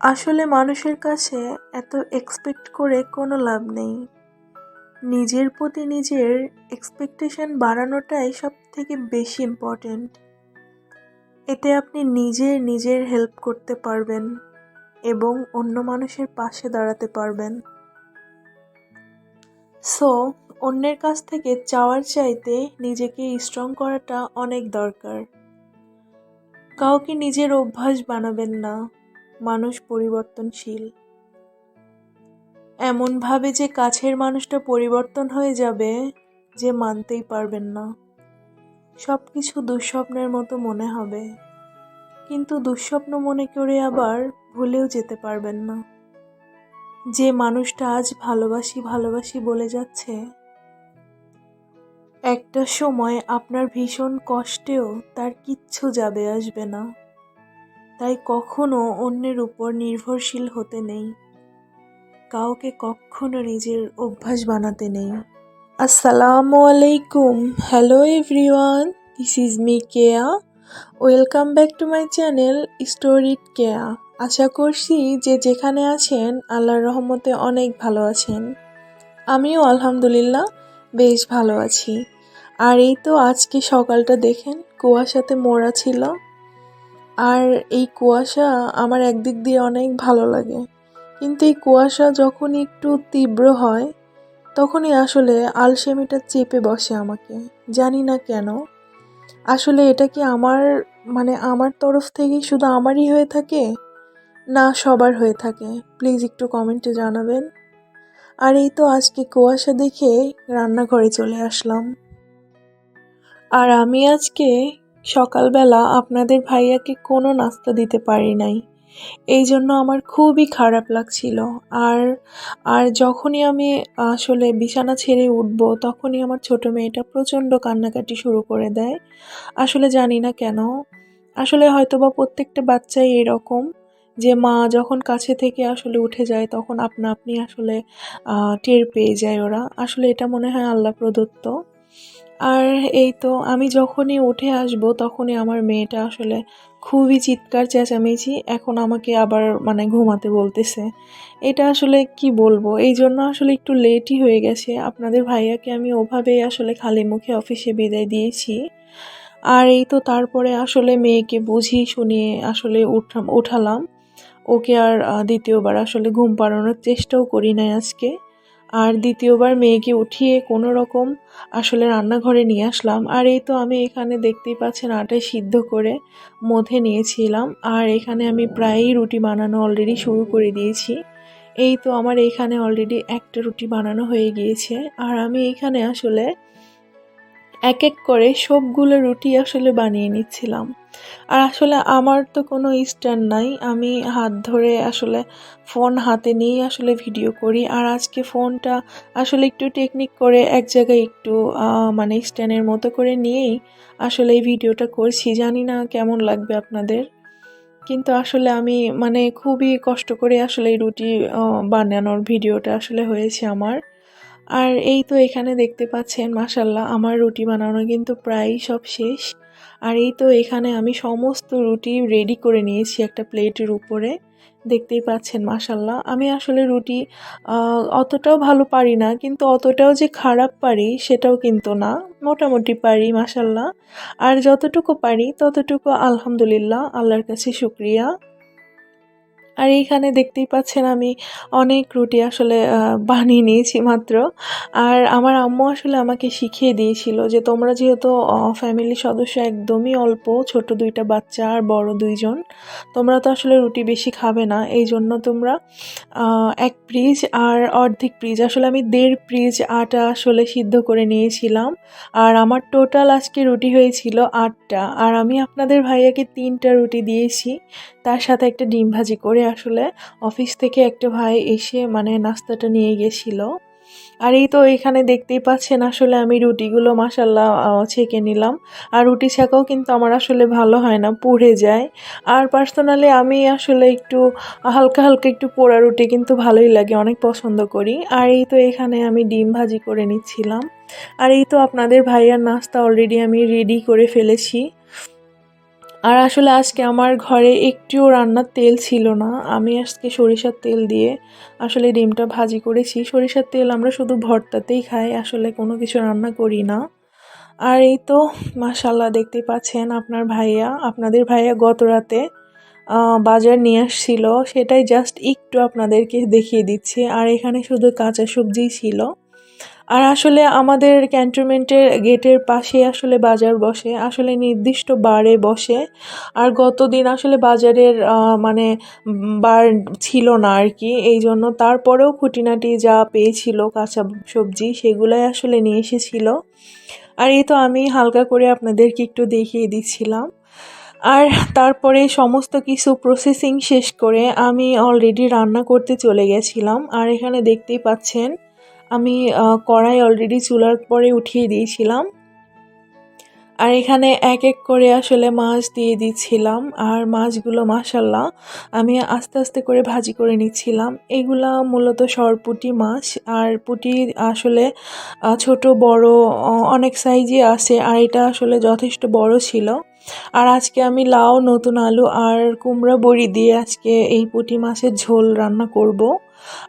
আসলে মানুষের কাছে এত এক্সপেক্ট করে কোনো লাভ নেই। নিজের প্রতি নিজের এক্সপেকটেশন বাড়ানোটাই সব থেকে বেশি ইম্পর্ট্যান্ট এতে আপনি নিজে নিজের হেল্প করতে পারবেন এবং অন্য মানুষের পাশে দাঁড়াতে পারবেন। সো অন্যের কাছ থেকে চাওয়ার চাইতে নিজেকে স্ট্রং করাটা অনেক দরকার। কাউকে নিজের অভ্যাস বানাবেন না। মানুষ পরিবর্তনশীল। এমনভাবে যে কাছের মানুষটা পরিবর্তন হয়ে যাবে, যে মানতেই পারবেন না। সব কিছু দুঃস্বপ্নের মতো মনে হবে। কিন্তু দুঃস্বপ্ন মনে করে আবার ভুলেও যেতে পারবেন না। যে মানুষটা আজ ভালোবাসি ভালোবাসি বলে যাচ্ছে, একটা সময় আপনার ভীষণ কষ্টেও তার কিচ্ছু যাবে, আসবে না। তাই কখনো অন্যের উপর নির্ভরশীল হতে নেই। কাউকে কখনো নিজের অভ্যাস বানাতে নেই। আসসালামু আলাইকুম। Hello everyone this is me Keya welcome back to my channel story Keya আশা করছি যে যেখানে আছেন, আল্লাহর রহমতে অনেক ভালো আছেন। আমিও আলহামদুলিল্লাহ বেশ ভালো আছি। আর এই তো আজকে সকালটা দেখেন, কুয়াশাতে মোড়া ছিল। আর এই কুয়াশা আমার একদিক দিয়ে অনেক ভালো লাগে। কিন্তু এই কুয়াশা যখন একটু তীব্র হয়, তখনই আসলে আলসেমিটা চেপে বসে আমাকে। জানি না কেন। আসলে এটা কি আমার মানে আমার তরফ থেকেই শুধু আমারই হয়ে থাকে? না, সবার হয়ে থাকে। প্লিজ একটু কমেন্টে জানাবেন। আর এই তো আজকে কুয়াশা দেখে রান্নাঘরে চলে আসলাম। আর আমি আজকে সকালবেলা আপনাদের ভাইয়াকে কোনো নাস্তা দিতে পারি নাই। এই জন্য আমার খুবই খারাপ লাগছিল। আর আর যখনই আমি আসলে বিছানা ছেড়ে উঠবো, তখনই আমার ছোট মেয়েটা প্রচণ্ড কান্নাকাটি শুরু করে দেয়। আসলে জানি না কেন। আসলে হয়তোবা প্রত্যেকটা বাচ্চাই এরকম যে মা যখন কাছে থেকে আসলে উঠে যায়, তখন আপনা আপনি আসলে টের পেয়ে যায় ওরা। আসলে এটা মনে হয় আল্লাহ প্রদত্ত। আর এই তো আমি যখনই উঠে আসব তখনই আমার মেয়েটা আসলে খুবই চিৎকার চেঁচামেচি এখন আমাকে আবার মানে ঘুমাতে বলতেছে। এটা আসলে কি বলব? এই জন্য আসলে একটু লেটই হয়ে গেছে। আপনাদের ভাইয়াকে আমি ওভাবেই আসলে খালি মুখে অফিসে বিদায় দিয়েছি। আর এই তো তারপরে আসলে মেয়েকে বুঝিয়ে শুনিয়ে আসলে উঠাম উঠালাম। ওকে আর দ্বিতীয়বার আসলে ঘুম পাড়ানোর চেষ্টাও করি নাই আজকে। আর দ্বিতীয়বার মেয়েকে উঠিয়ে কোনো রকম আসলে রান্নাঘরে নিয়ে আসলাম। আর এই তো আমি এখানে দেখতেই পাচ্ছেন আটায় সিদ্ধ করে মধ্যে নিয়েছিলাম। আর এখানে আমি প্রায়ই রুটি বানানো অলরেডি শুরু করে দিয়েছি। এই তো আমার এখানে অলরেডি একটা রুটি বানানো হয়ে গিয়েছে। আর আমি এখানে আসলে এক এক করে সবগুলো রুটি আসলে বানিয়ে নিচ্ছিলাম। আর আসলে আমার তো কোনো স্ট্যান্ড নাই। আমি হাত ধরে আসলে ফোন হাতে নিয়েই আসলে ভিডিও করি। আর আজকে ফোনটা আসলে একটু টেকনিক করে এক জায়গায় একটু মানে স্ট্যান্ডের মতো করে নিয়েই আসলে এই ভিডিওটা করছি। জানি না কেমন লাগবে আপনাদের। কিন্তু আসলে আমি মানে খুবই কষ্ট করে আসলে এই রুটি বানানোর ভিডিওটা আসলে হয়েছে আমার। আর এই তো এখানে দেখতে পাচ্ছেন মাসাল্লাহ আমার রুটি বানানো কিন্তু প্রায় সব শেষ। আর এই তো এখানে আমি সমস্ত রুটি রেডি করে নিয়েছি একটা প্লেটের উপরে। দেখতেই পাচ্ছেন মাসাল্লাহ আমি আসলে রুটি অতটাও ভালো পারি না, কিন্তু অতটাও যে খারাপ পারি সেটাও কিন্তু না, মোটামুটি পারি মাসাল্লাহ আর যতটুকু পারি ততটুকু আলহামদুলিল্লাহ, আল্লাহর কাছে শুক্রিয়া। আর এইখানে দেখতেই পাচ্ছেন আমি অনেক রুটি আসলে বানিয়ে নিয়েছি মাত্র। আর আমার আম্মু আসলে আমাকে শিখিয়ে দিয়েছিল যে তোমরা যেহেতু ফ্যামিলির সদস্য একদমই অল্প, ছোট দুইটা বাচ্চা আর বড় দুইজন, তোমরা তো আসলে রুটি বেশি খাবে না। এই জন্য তোমরা এক প্রিজ আর অর্ধেক প্রিজ আসলে আমি দেড় প্রিজ আটা আসলে সিদ্ধ করে নিয়েছিলাম। আর আমার টোটাল আজকে রুটি হয়েছিল আটটা। আর আমি আপনাদের ভাইয়াকে তিনটা রুটি দিয়েছি, তার সাথে একটা ডিম ভাজি করে আসলে অফিস থেকে একটা ভাই এসে মানে নাস্তাটা নিয়ে গেছিল। আর এই তো এখানে দেখতেই পাচ্ছেন আসলে আমি রুটিগুলো মাসাল্লাহ ছেঁকে নিলাম। আর রুটি ছেঁকাও কিন্তু আমার আসলে ভালো হয় না, পুড়ে যায়। আর পার্সোনালি আমি আসলে একটু, হালকা হালকা একটু পোড়া রুটি কিন্তু ভালোই লাগে, অনেক পছন্দ করি। আর এই তো এখানে আমি ডিম ভাজি করে নিচ্ছিলাম। আর এই তো আপনাদের ভাইয়ার নাস্তা অলরেডি আমি রেডি করে ফেলেছি। আর আসলে আজকে আমার ঘরে একটিও রান্নার তেল ছিল না। আমি আজকে সরিষার তেল দিয়ে আসলে ডিমটা ভাজি করেছি। সরিষার তেল আমরা শুধু ভর্তাতেই খাই, আসলে কোনো কিছু রান্না করি না। আর এই তো মাশাল্লাহ দেখতে পাচ্ছেন আপনার ভাইয়া। আপনাদের ভাইয়া গত রাতে বাজার নিয়ে আসছিল। সেটাই জাস্ট একটু আপনাদেরকে দেখিয়ে দিচ্ছি। আর এখানে শুধু কাঁচা সবজিই ছিল। আর আসলে আমাদের ক্যান্টনমেন্টের গেটের পাশে আসলে বাজার বসে, আসলে নির্দিষ্ট বারে বসে। আর গতদিন আসলে বাজারের মানে বার ছিল না আর কি এই জন্য তারপরেও খুঁটিনাটি যা পেয়েছিল, কাঁচা সবজি সেগুলাই আসলে নিয়ে এসেছিল। আর এই তো আমি হালকা করে আপনাদেরকে একটু দেখিয়ে দিচ্ছিলাম। আর তারপরে সমস্ত কিছু প্রসেসিং শেষ করে আমি অলরেডি রান্না করতে চলে গেছিলাম। আর এখানে দেখতেই পাচ্ছেন আমি কড়াই অলরেডি চুলার পরে উঠিয়ে দিয়েছিলাম। আর এখানে এক এক করে আসলে মাছ দিয়ে দিচ্ছিলাম। আর মাছগুলো মাসাল্লাহ আমি আস্তে আস্তে করে ভাজি করে নিচ্ছিলাম। এগুলা মূলত সরপুটি মাছ। আর পুটি আসলে ছোট, বড় অনেক সাইজই আছে। আর এটা আসলে যথেষ্ট বড় ছিল। আর আজকে আমি লাউ, নতুন আলু আর কুমড়া বড়ি দিয়ে আজকে এই পুঁটি মাছের ঝোল রান্না করব।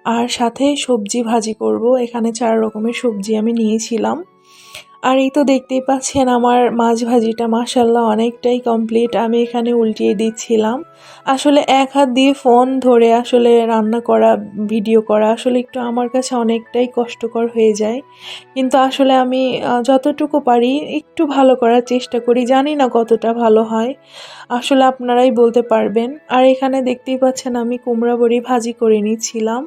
আর সাথে সবজি ভাজি করব। এখানে চার রকমের সবজি আমি নিয়েছিলাম। আর এই তো দেখতেই পাচ্ছেন আমার মাছ ভাজিটা মাসাল্লাহ অনেকটাই কমপ্লিট আমি এখানে উল্টিয়ে দিচ্ছিলাম। আসলে এক হাত দিয়ে ফোন ধরে আসলে রান্না করা ভিডিও করা আসলে একটু আমার কাছে অনেকটাই কষ্টকর হয়ে যায়। কিন্তু আসলে আমি যতটুকু পারি একটু ভালো করার চেষ্টা করি। জানি না কতটা ভালো হয়। আসলে আপনারাই বলতে পারবেন। আর এখানে দেখতেই পাচ্ছেন আমি কুমড়া বড়ি ভাজি করে নিচ্ছিলাম।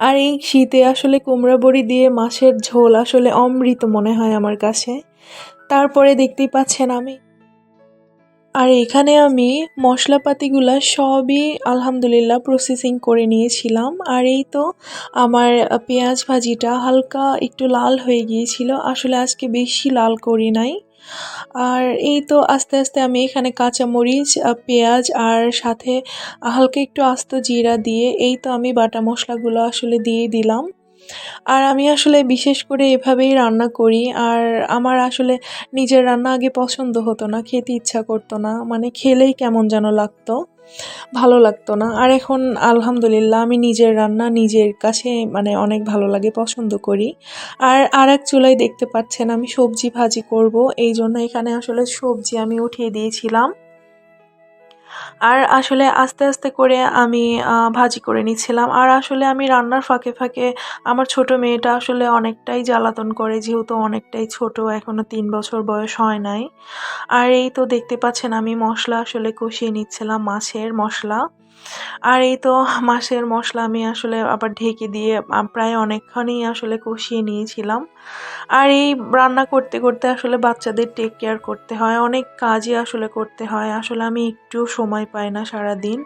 আর এই শীতে আসলে কুমড়া বড়ি দিয়ে মাছের ঝোল আসলে অমৃত মনে হয় আমার কাছে। তারপরে দেখতেই পাচ্ছেন আমি। আর এখানে আমি মশলাপাতিগুলো সবই আলহামদুলিল্লাহ প্রসেসিং করে নিয়েছিলাম। আর এই তো আমার পেঁয়াজ ভাজিটা হালকা একটু লাল হয়ে গিয়েছিল। আসলে আজকে বেশি লাল করি নাই। আর এই তো আস্তে আস্তে আমি এখানে কাঁচামরিচ পেঁয়াজ আর সাথে হালকা একটু আস্ত জিরা দিয়ে এই তো আমি বাটা মশলাগুলো আসলে দিয়ে দিলাম। আর আমি আসলে বিশেষ করে এভাবেই রান্না করি আর আমার আসলে নিজের রান্না আগে পছন্দ হতো না, খেতে ইচ্ছা করতো না মানে খেলেই কেমন যেন লাগতো। ভালো লাগতো না। আর এখন আলহামদুলিল্লাহ আমি নিজের রান্না নিজের কাছে মানে অনেক ভালো লাগে, পছন্দ করি। আর আর এক চুলাই দেখতে পাচ্ছেন আমি সবজি ভাজি করব। এই জন্য এখানে আসলে সবজি আমি উঠিয়ে দিয়েছিলাম। আর আসলে আস্তে আস্তে করে আমি ভাজি করে নিচ্ছিলাম। আর আসলে আমি রান্নার ফাঁকে ফাঁকে আমার ছোট মেয়েটা আসলে অনেকটাই জ্বালাতন করে, যেহেতু অনেকটাই ছোট এখনও তিন বছর বয়স হয় নাই। আর এই তো দেখতে পাচ্ছেন আমি মশলা আসলে কষিয়ে নিচ্ছিলাম মাছের মশলা। আর এই তো মাসের মশলা আমি আসলে আবার ঢেকে দিয়ে প্রায় অনেকক্ষণই আসলে কষিয়ে নিয়েছিলাম। আর এই রান্না করতে করতে আসলে বাচ্চাদের টেক কেয়ার করতে হয়, অনেক কাজই আসলে করতে হয়। আসলে আমি একটু সময় পাই না সারা দিন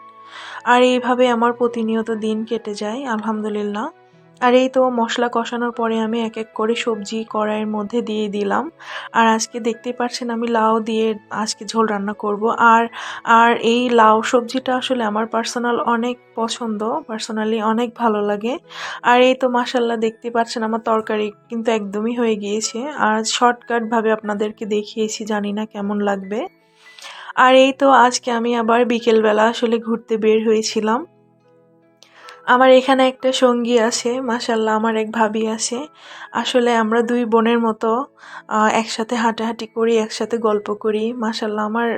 আর এইভাবে আমার প্রতিনিয়ত দিন কেটে যায়, আলহামদুলিল্লাহ। আর এই তো মশলা কষানোর পরে আমি এক এক করে সবজি কড়াইয়ের মধ্যে দিয়ে দিলাম। আর আজকে দেখতে পাচ্ছেন আমি লাউ দিয়ে আজকে ঝোল রান্না করব। আর আর এই লাউ সবজিটা আসলে আমার পার্সোনাল অনেক পছন্দ, পার্সোনালি অনেক ভালো লাগে। আর এই তো মাসাল্লাহ দেখতে পাচ্ছেন আমার তরকারি কিন্তু একদমই হয়ে গিয়েছে। আর শর্টকাটভাবে আপনাদেরকে দেখিয়েছি, জানি না কেমন লাগবে। আর এই তো আজকে আমি আবার বিকেলবেলা আসলে ঘুরতে বের হয়েছিলাম। আমার এখানে একটা সঙ্গী আছে মাসাল্লাহ আমার এক ভাবি আছে। আসলে আমরা দুই বোনের মতো একসাথে হাঁটাহাঁটি করি, একসাথে গল্প করি। মাসাল্লাহ আমার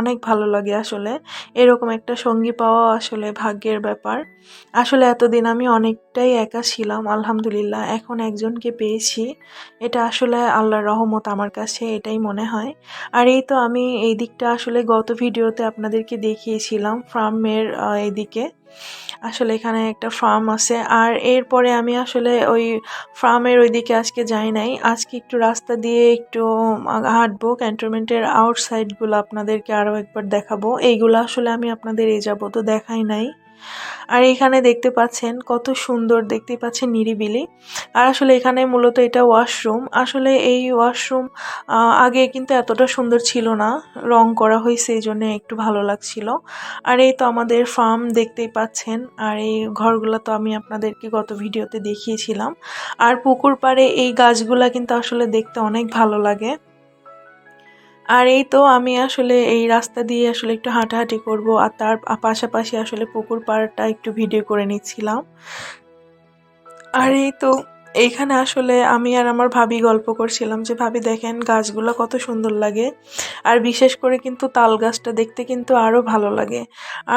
অনেক ভালো লাগে আসলে। এরকম একটা সঙ্গী পাওয়া আসলে ভাগ্যের ব্যাপার। আসলে এতদিন আমি অনেকটাই একা ছিলাম, আলহামদুলিল্লাহ। এখন একজনকে পেয়েছি। এটা আসলে আল্লাহর রহমত আমার কাছে, এটাই মনে হয়। আর এই তো আমি এই দিকটা আসলে গত ভিডিওতে আপনাদেরকে দেখিয়েছিলাম, ফার্মের এইদিকে আসলে এখানে একটা ফার্ম আছে। আর এরপরে আমি আসলে ওই ফার্মের ওইদিকে আজকে যাই নাই। আজকে একটু রাস্তা দিয়ে একটু হাঁটবো, ক্যান্টনমেন্টের আউটসাইডগুলো আপনাদেরকে আরও একবার দেখাবো। এইগুলো আসলে আমি আপনাদের এ যাব তো দেখাই নাই। আর এখানে দেখতে পাচ্ছেন কত সুন্দর, দেখতে পাচ্ছেন নিরিবিলি। আর আসলে এখানে মূলত এটা ওয়াশরুম আসলে এই ওয়াশরুম আগে কিন্তু এতটা সুন্দর ছিল না। রং করা হয়েছে এই জন্য একটু ভালো লাগছিল। আর এই তো আমাদের ফার্ম দেখতেই পাচ্ছেন। আর এই ঘরগুলো তো আমি আপনাদেরকে গত ভিডিওতে দেখিয়েছিলাম। আর পুকুর পাড়ে এই গাছগুলা কিন্তু আসলে দেখতে অনেক ভালো লাগে। আর এই তো আমি আসলে এই রাস্তা দিয়ে আসলে একটু হাঁটাহাঁটি করব, আর তার পাশাপাশি আসলে পুকুর পাড়টা একটু ভিডিও করে নিচ্ছিলাম। আর এই তো এইখানে আসলে আমি আর আমার ভাবি গল্প করছিলাম যে, ভাবি দেখেন গাছগুলো কত সুন্দর লাগে। আর বিশেষ করে কিন্তু তাল গাছটা দেখতে কিন্তু আরও ভালো লাগে।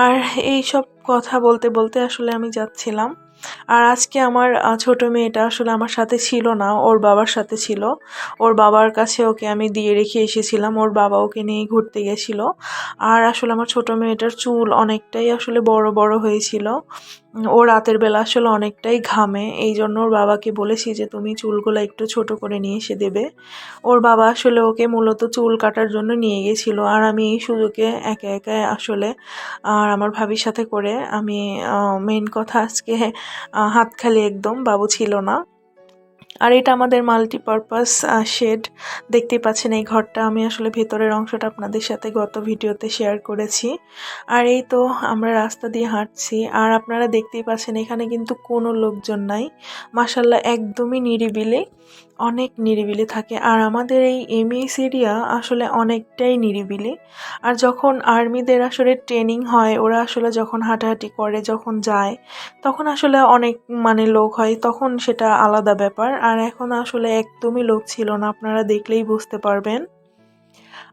আর এই সব কথা বলতে বলতে আসলে আমি যাচ্ছিলাম। আর আজকে আমার ছোট মেয়েটা আসলে আমার সাথে ছিল না, ওর বাবার সাথে ছিল। ওর বাবার কাছে ওকে আমি দিয়ে রেখে এসেছিলাম, ওর বাবা ওকে নিয়ে ঘুরতে গেছিল। আর আসলে আমার ছোট মেয়েটার চুল অনেকটাই আসলে বড় বড় হয়েছিল। ও রাতের বেলা আসলে অনেকটাই ঘামে, এই জন্য ওর বাবাকে বলেছি যে, তুমি চুলগুলো একটু ছোট করে নিয়ে এসে দেবে। ওর বাবা আসলে ওকে মূলত চুল কাটার জন্য নিয়ে গেছিল। আর আমি এই সুযোগে একে একে আসলে, আর আমার ভাবির সাথে করে আমি মেন কথা আজকে হাতখালি একদম, বাবু ছিল না। আর এটা আমাদের মাল্টিপারপাস শেড দেখতে পাচ্ছেন এই ঘরটা। আমি আসলে ভেতরের অংশটা আপনাদের সাথে গত ভিডিওতে শেয়ার করেছি। আর এই তো আমরা রাস্তা দিয়ে হাঁটছি। আর আপনারা দেখতেই পাচ্ছেন এখানে কিন্তু কোনো লোকজন নাই। মাসাল্লাহ একদমই নিরিবিলি। অনেক নিরিবিলি থাকে। আর আমাদের এই এমএস এরিয়া আসলে অনেকটাই নিরিবিলি। আর যখন আর্মিদের আসলে ট্রেনিং হয়, ওরা আসলে যখন হাঁটাহাঁটি করে, যখন যায়, তখন আসলে অনেক মানে লোক হয়, তখন সেটা আলাদা ব্যাপার। আর এখন আসলে একদমই লোক ছিল না, আপনারা দেখলেই বুঝতে পারবেন।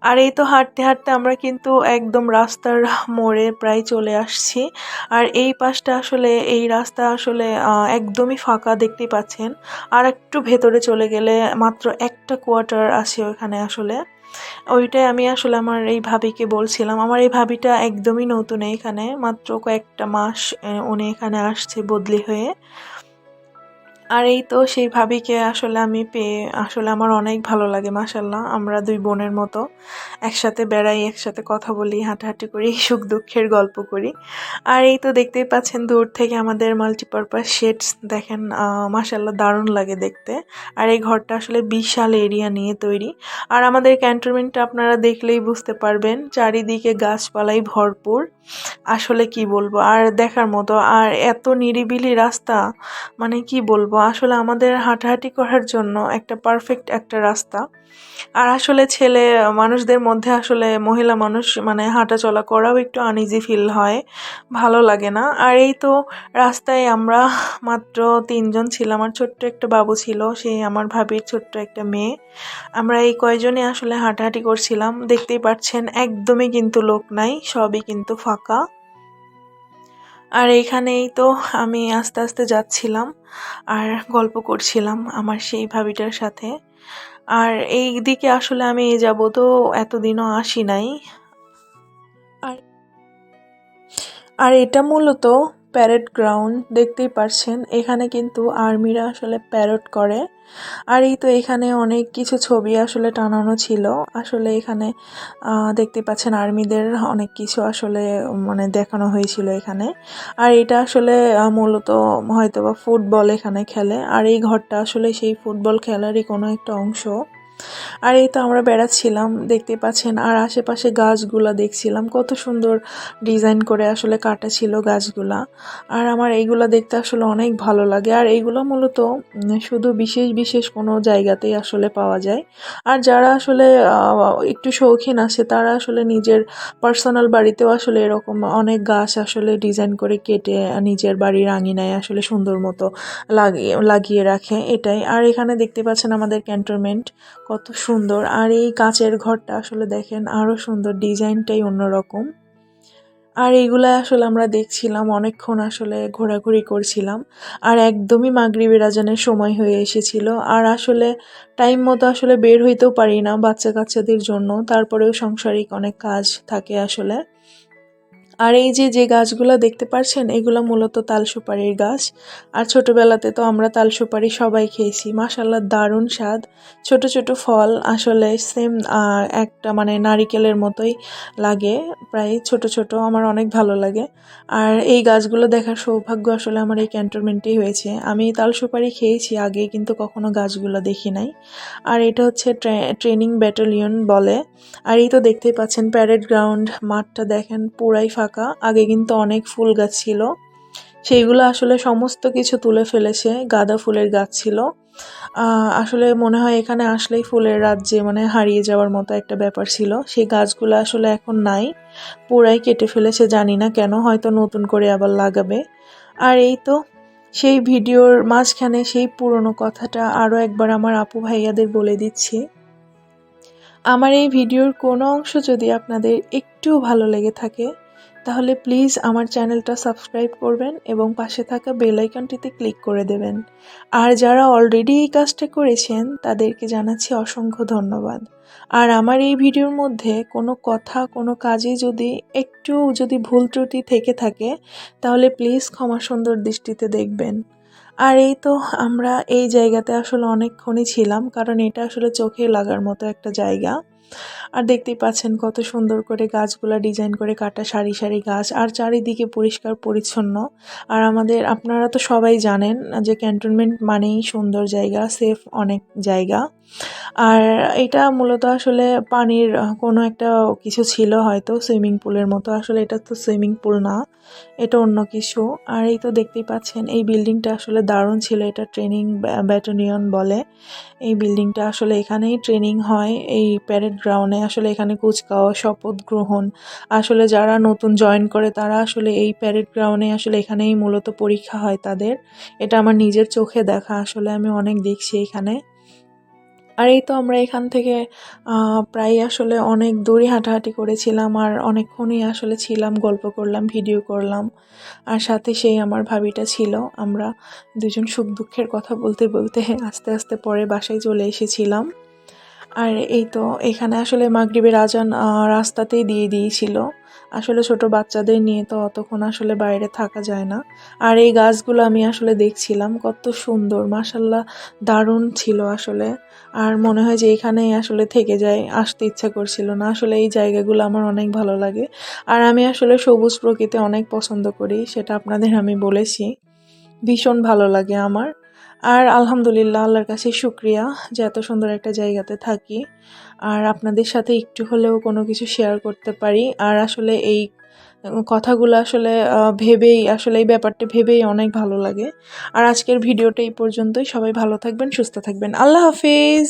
আর এই তো হাঁটতে হাঁটতে আমরা কিন্তু একদম রাস্তার মোড়ে প্রায় চলে আসছি। আর এই পাশটা আসলে, এই রাস্তা আসলে একদমই ফাঁকা দেখতেই পাচ্ছেন। আর একটু ভেতরে চলে গেলে মাত্র একটা কোয়ার্টার আছে ওখানে আসলে। ওইটাই আমি আসলে আমার এই ভাবিকে বলছিলাম। আমার এই ভাবিটা একদমই নতুন এখানে। মাত্র কয়েকটা মাস উনি এখানে আসছে বদলি হয়ে। আর এই তো সেই ভাবিকে আসলে আমি পেয়ে, আসলে আমার অনেক ভালো লাগে মাসাল্লাহ আমরা দুই বোনের মতো একসাথে বেড়াই, একসাথে কথা বলি, হাঁটাহাঁটি করি, সুখ দুঃখের গল্প করি। আর এই তো দেখতেই পাচ্ছেন দূর থেকে আমাদের মাল্টিপারপাস শেডস দেখেন মাসাল্লাহ দারুণ লাগে দেখতে। আর এই ঘরটা আসলে বিশাল এরিয়া নিয়ে তৈরি। আর আমাদের ক্যান্টনমেন্টটা আপনারা দেখলেই বুঝতে পারবেন, চারিদিকে গাছপালাই ভরপুর। আসলে কি বলব, আর দেখার মতো, আর এত নিরিবিলি রাস্তা মানে কি বলব আসলে আমাদের হাঁটাহাঁটি করার জন্য একটা পারফেক্ট একটা রাস্তা। আর আসলে ছেলে, মানুষদের মধ্যে আসলে মহিলা মানুষ মানে হাঁটা চলা করাও একটু আনইজি ফিল হয়, ভালো লাগে না। আর এই তো রাস্তায় আমরা মাত্র তিনজন ছিলাম, আর ছোট্ট একটা বাবু ছিল সেই আমার ভাবির ছোট্ট একটা মেয়ে। আমরা এই কয়জনই আসলে হাঁটাহাঁটি করছিলাম, দেখতেই পাচ্ছেন একদমই কিন্তু লোক নাই, সবই কিন্তু ফাঁকা। আর এখানেই তো আমি আস্তে আস্তে যাচ্ছিলাম আর গল্প করছিলাম আমার সেই ভাবিটার সাথে। আর এই দিকে আসলে আমি যাব তো এতদিনও আসি নাই। আর আর এটা মূলত প্যারেড গ্রাউন্ড দেখতেই পারছেন। এখানে কিন্তু আর্মিরা আসলে প্যারড করে। আর এই তো এখানে অনেক কিছু ছবি আসলে টানানো ছিল। আসলে এখানে দেখতে পাচ্ছেন আর্মিদের অনেক কিছু আসলে মানে দেখানো হয়েছিল এখানে। আর এটা আসলে মূলত হয়তো বা ফুটবল এখানে খেলে। আর এই ঘরটা আসলে সেই ফুটবল খেলারই কোনো একটা অংশ। আর এই তো আমরা বেড়াচ্ছিলাম দেখতে পাচ্ছেন, আর আশেপাশে গাছগুলা দেখছিলাম। কত সুন্দর ডিজাইন করে আসলে কাটা ছিল গাছগুলা। আর আমার এইগুলা দেখতে আসলে অনেক ভালো লাগে। আর এইগুলো মূলত শুধু বিশেষ বিশেষ কোনো জায়গাতেই আসলে পাওয়া যায়। আর যারা আসলে একটু শৌখিন আছে, তারা আসলে নিজের পার্সোনাল বাড়িতেও আসলে এরকম অনেক গাছ আসলে ডিজাইন করে কেটে নিজের বাড়ির আঙিনায় আসলে সুন্দর মতো লাগিয়ে লাগিয়ে রাখে, এটাই। আর এখানে দেখতে পাচ্ছেন আমাদের ক্যান্টনমেন্ট। কত সুন্দর। আর এই কাঁচের ঘরটা আসলে দেখেন আরও সুন্দর, ডিজাইনটাই অন্যরকম। আর এইগুলো আসলে আমরা দেখছিলাম, অনেকক্ষণ আসলে ঘোরাঘুরি করছিলাম। আর একদমই মাগরি বেরাজানের সময় হয়ে এসেছিল। আর আসলে টাইম মতো আসলে বের হইতেও পারি না বাচ্চা কাচ্চাদের জন্য। তারপরেও সাংসারিক অনেক কাজ থাকে আসলে। আর এই যে যে গাছগুলো দেখতে পাচ্ছেন এগুলো মূলত তাল সুপারির গাছ। আর ছোটোবেলাতে তো আমরা তাল সুপারি সবাই খেয়েছি। মাসাল্লাহ দারুণ স্বাদ। ছোট ছোট ফল আসলে সেম একটা মানে নারিকেলের মতোই লাগে। প্রায় ছোট ছোট আমার অনেক ভালো লাগে। আর এই গাছগুলো দেখার সৌভাগ্য আসলে আমার এই ক্যান্টনমেন্টেই হয়েছে। আমি তাল সুপারি খেয়েছি আগে, কিন্তু কখনো গাছগুলো দেখি নাই। আর এটা হচ্ছে ট্রেনিং ব্যাটালিয়ন বলে। আর এই তো দেখতেই পাচ্ছেন, প্যারেড গ্রাউন্ড, মাঠটা দেখেন, পুরাই ফাঁকা। আগে কিন্তু অনেক ফুল গাছ ছিল। সেইগুলো আসলে সমস্ত কিছু তুলে ফেলেছে, গাঁদা ফুলের গাছ ছিল। আসলে মনে হয় এখানে আসলেই ফুলের রাজ্যে মানে হারিয়ে যাওয়ার মতো একটা ব্যাপার ছিল। সেই গাছগুলো আসলে এখন নাই, পুরাই কেটে ফেলেছে, জানি না কেন, হয়তো নতুন করে আবার লাগাবে। আর এই তো, সেই ভিডিওর মাঝখানে সেই পুরনো কথাটা আরও একবার আমার আপু ভাইয়াদের বলে দিচ্ছি। আমার এই ভিডিওর কোনো অংশ যদি আপনাদের একটু ভালো লেগে থাকে তাহলে প্লিজ আমার চ্যানেলটা সাবস্ক্রাইব করবেন এবং পাশে থাকা বেল আইকনটিতে ক্লিক করে দেবেন। আর যারা অলরেডি এই কাজটা করেছেন, তাদেরকে জানাচ্ছি অসংখ্য ধন্যবাদ। আর আমার এই ভিডিওর মধ্যে কোনো কথা, কোনো কাজে যদি একটু যদি ভুল ত্রুটি থেকে থাকে, তাহলে প্লিজ ক্ষমা সুন্দর দৃষ্টিতে দেখবেন। আর এই তো আমরা এই জায়গাতে আসলে অনেকক্ষণই ছিলাম, কারণ এটা আসলে চোখে লাগার মতো একটা জায়গা। আর দেখতেই পাচ্ছেন কত সুন্দর করে গাছগুলা ডিজাইন করে কাটা সারি সারি গাছ, আর চারিদিকে পরিষ্কার পরিচ্ছন্ন। আর আমাদের, আপনারা তো সবাই জানেন যে ক্যান্টনমেন্ট মানেই সুন্দর জায়গা, সেফ অনেক জায়গা। আর এটা মূলত আসলে পানির কোনো একটা কিছু ছিল হয়তো, সুইমিং পুলের মতো। আসলে এটা তো সুইমিং পুল না, এটা অন্য কিছু। আর এই তো দেখতেই পাচ্ছেন, এই বিল্ডিংটা আসলে দারুণ ছিল, এটা ট্রেনিং ব্যাটালিয়ন বলে। এই বিল্ডিংটা আসলে এখানেই ট্রেনিং হয়, এই প্যারেড গ্রাউন্ডে আসলে এখানে কুচকাওয়া, শপথ গ্রহণ, আসলে যারা নতুন জয়েন করে তারা আসলে এই প্যারেড গ্রাউন্ডে আসলে এখানেই মূলত পরীক্ষা হয় তাদের। এটা আমার নিজের চোখে দেখা, আসলে আমি অনেক দেখছি এখানে। আর এই তো আমরা এখান থেকে প্রায় আসলে অনেক দূরই হাঁটাহাঁটি করেছিলাম আর অনেকক্ষণই আসলে ছিলাম, গল্প করলাম ভিডিও করলাম। আর সাথে সেই আমার ভাবিটা ছিল। আমরা দুজন সুখ দুঃখের কথা বলতে বলতে আস্তে আস্তে পরে বাসায় চলে এসেছিলাম। আর এই তো এখানে আসলে মাগরিবের আজান রাস্তাতেই দিয়ে দিয়েছিল। আসলে ছোট বাচ্চাদের নিয়ে তো অতক্ষণ আসলে বাইরে থাকা যায় না। আর এই গাছগুলো আমি আসলে দেখছিলাম, কত সুন্দর মাসাল্লাহ দারুণ ছিল আসলে। আর মনে হয় যে এখানেই আসলে থেকে যায়, আসতে ইচ্ছা করছিল না। আসলে এই জায়গাগুলো আমার অনেক ভালো লাগে। আর আমি আসলে সবুজ প্রকৃতি অনেক পছন্দ করি, সেটা আপনাদের আমি বলেছি। ভীষণ ভালো লাগে আমার। আর আলহামদুলিল্লাহ, আল্লাহর কাছে শুক্রিয়া যে এত সুন্দর একটা জায়গাতে থাকি। আর আপনাদের সাথে একটু হলেও কোনো কিছু শেয়ার করতে পারি। আর আসলে এই কথাগুলো আসলে ভেবেই, আসলে এই ব্যাপারটা ভেবেই অনেক ভালো লাগে। আর আজকের ভিডিওটা এই পর্যন্তই। সবাই ভালো থাকবেন, সুস্থ থাকবেন। আল্লাহ হাফিজ!